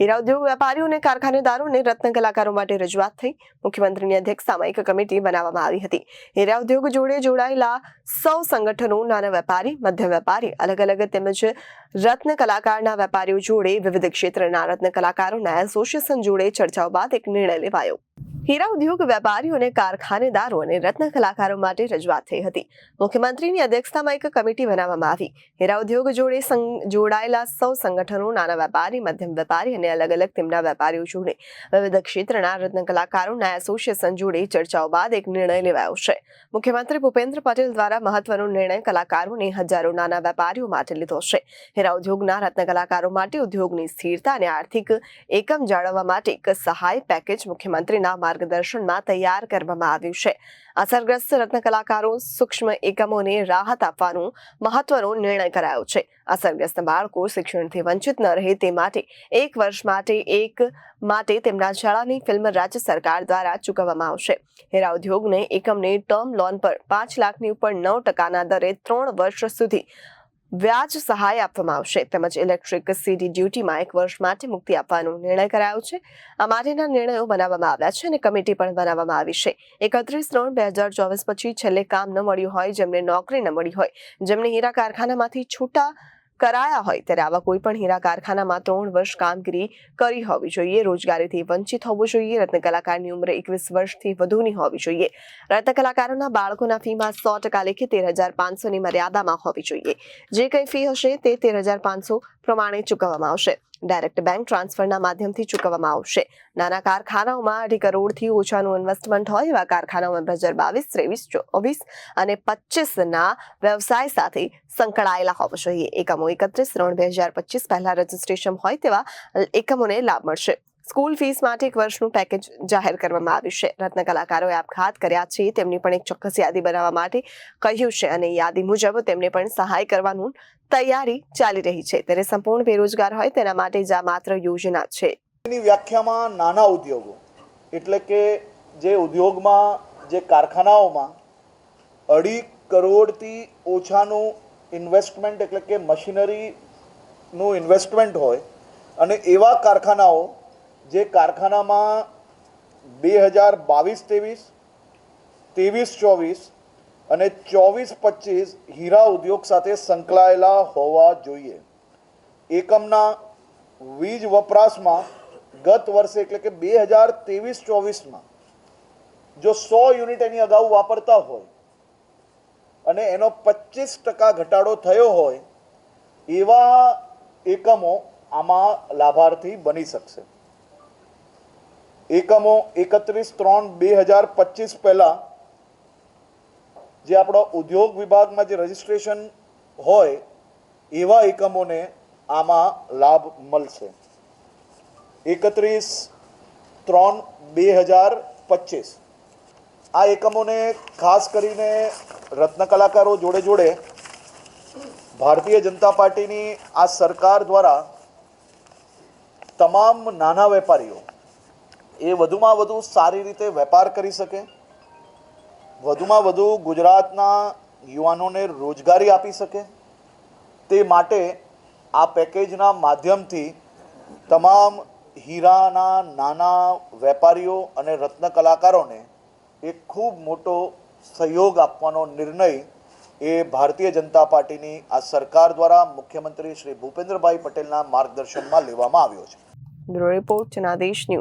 હીરા ઉદ્યોગ વેપારીઓ અને કારખાનેદારોને રત્ન કલાકારો માટે રજૂઆત થઈ. મુખ્યમંત્રીની અધ્યક્ષતામાં એક કમિટી બનાવવામાં આવી હતી. હીરા ઉદ્યોગ જોડે જોડાયેલા સૌ સંગઠનો, નાના વેપારી મધ્ય વેપારી અલગ અલગ તેમજ રત્ન કલાકારના વેપારીઓ જોડે વિવિધ ક્ષેત્રના રત્ન કલાકારોના એસોસિએશન જોડે ચર્ચાઓ બાદ એક નિર્ણય લેવાયો. હીરા ઉદ્યોગ વેપારીઓ અને કારખાનેદારો અને રત્ન કલાકારો માટે રજૂઆત થઈ હતી. મુખ્યમંત્રીની અધ્યક્ષતામાં એક કમિટી બનાવવામાં આવી. હીરા ઉદ્યોગ જોડે જોડાયેલા સૌ સંગઠનો, નાના વેપારી, મધ્યમ વેપારી અને અલગ અલગ તેમના વેપારીઓ જોડે. વિવિધ ક્ષેત્રના રત્ન કલાકારોના એસોસિએશન જોડે ચર્ચાઓ બાદ એક નિર્ણય લેવાયો છે. મુખ્યમંત્રી ભૂપેન્દ્ર પટેલ દ્વારા મહત્વનો નિર્ણય કલાકારોને હજારો નાના વેપારીઓ માટે લીધો છે. હીરા ઉદ્યોગના રત્ન કલાકારો માટે ઉદ્યોગની સ્થિરતા અને આર્થિક એકમ જાળવવા માટે એક સહાય પેકેજ મુખ્યમંત્રીના માર્ગદર્શનમાં તૈયાર કરવામાં આવ્યું છે. અસરગ્રસ્ત રત્ન કલાકારો સૂક્ષ્મ એકમોને રાહત આપવાનો મહત્વનો નિર્ણય કરાયો છે. અસરગ્રસ્ત બાળકો શિક્ષણથી વંચિત ન રહે તે માટે એક વર્ષ માટે એક માટે તેમના શાળાની ફિલ્મ રાજ્ય સરકાર દ્વારા ચૂકવવામાં આવશે. હીરા ઉદ્યોગને એકમને ટર્મ લોન પર પાંચ લાખની ઉપર નવ ટકાના દરે ત્રણ વર્ષ સુધી વ્યાજ સહાય આપવામાં આવશે. તેમજ ઇલેક્ટ્રિક સીડી ડ્યુટીમાં એક વર્ષ માટે મુક્તિ આપવાનો નિર્ણય કરાયો છે. આ માટેના નિર્ણયો બનાવવામાં આવ્યા છે અને કમિટી પણ બનાવવામાં આવી છે. એકત્રીસ ત્રણ બે હજાર ચોવીસ પછી છેલ્લે કામ ન મળ્યું હોય, જેમને નોકરી ન મળી હોય, જેમને હીરા કારખાનામાંથી છૂટા કરાયા હોય ત્યારે આવા કોઈ પણ હીરા કારખાનામાં ત્રણ વર્ષ કામગીરી કરી હોવી જોઈએ. રોજગારીથી વંચિત હોવું જોઈએ. રત્ન કલાકારની ઉંમર એકવીસ વર્ષથી વધુની હોવી જોઈએ. રત્ન કલાકારોના બાળકોના ફીમાં સો ટકા લેખે તેર હજાર પાંચસોની મર્યાદામાં હોવી જોઈએ. જે કંઈ ફી હશે તે તેર હજાર પાંચસો પ્રમાણે ચૂકવવામાં આવશે. ડાયરેક્ટ બેંક ટ્રાન્સફરના માધ્યમથી ચૂકવવામાં આવશે. નાના કારખાનાઓમાં અઢી કરોડથી ઓછાનું ઇન્વેસ્ટમેન્ટ હોય એવા કારખાનાઓમાં બે હજાર બાવીસ, ત્રેવીસ, ચોવીસ અને પચીસના વ્યવસાય સાથે સંકળાયેલા હોવા જોઈએ. એકમો એકત્રીસ, ત્રણ બે હજાર પચીસ પહેલા રજીસ્ટ્રેશન હોય તેવા એકમોને લાભ મળશે. સ્કૂલ ફીસ માટે એક વર્ષનું પેકેજ જાહેર કરવામાં આવ્યું છે. રત્ન કલાકારોએ આપઘાત કર્યા છે. તેમની પણ એક ચોક્કસ યાદી બનાવવા માટે કહ્યું છે અને યાદી મુજબ તેમને પણ સહાય કરવાનું તૈયારી ચાલી રહી છે. ત્યારે સંપૂર્ણ બેરોજગાર હોય તેના માટે જ માત્ર યોજના છે. એની વ્યાખ્યામાં નાના ઉદ્યોગો એટલે કે જે ઉદ્યોગમાં, જે કારખાનાઓમાં અઢી કરોડથી ઓછાનું ઇન્વેસ્ટમેન્ટ એટલે કે મશીનરીનું ઇન્વેસ્ટમેન્ટ હોય અને એવા કારખાનાઓ જે કારખાનામાં બે હજાર બાવીસ ત્રેવીસ ત્રેવીસ ચોવીસ અને ચોવીસ પચીસ હીરા ઉદ્યોગ સાથે સંકળાયેલા હોવા જોઈએ. એકમના વીજ વપરાશમાં ગત વર્ષે એટલે કે બે હજાર ત્રેવીસ ચોવીસમાં જો સો યુનિટ એની અગાઉ વાપરતા હોય અને એનો પચીસ ટકા ઘટાડો થયો હોય, એવા એકમો આમાં લાભાર્થી બની શકશે. એકમો એકત્રીસ ત્રણ બે હજાર પચીસ પહેલાં જે આપણો ઉદ્યોગ વિભાગમાં જે રજિસ્ટ્રેશન હોય, એવા એકમોને આમાં લાભ મળશે. એકત્રીસ ત્રણ બે હજાર પચીસ. આ એકમોને ખાસ કરીને રત્ન કલાકારો જોડે જોડે ભારતીય જનતા પાર્ટીની આ સરકાર દ્વારા તમામ નાના વેપારીઓ એ વધુમાં વધુ સારી રીતે વેપાર કરી શકે. વધુમાં વધુ ગુજરાતના યુવાનોને રોજગારી આપી શકે. તે માટે આ પેકેજના માધ્યમથી તમામ હીરાના નાના વેપારીઓ અને રત્ન કલાકારોને એક ખૂબ મોટો સહયોગ આપવાનો નિર્ણય એ ભારતીય જનતા પાર્ટીની આ સરકાર દ્વારા મુખ્યમંત્રી શ્રી ભૂપેન્દ્રભાઈ પટેલના માર્ગદર્શનમાં લેવામાં આવ્યો છે. Report Janadesh news.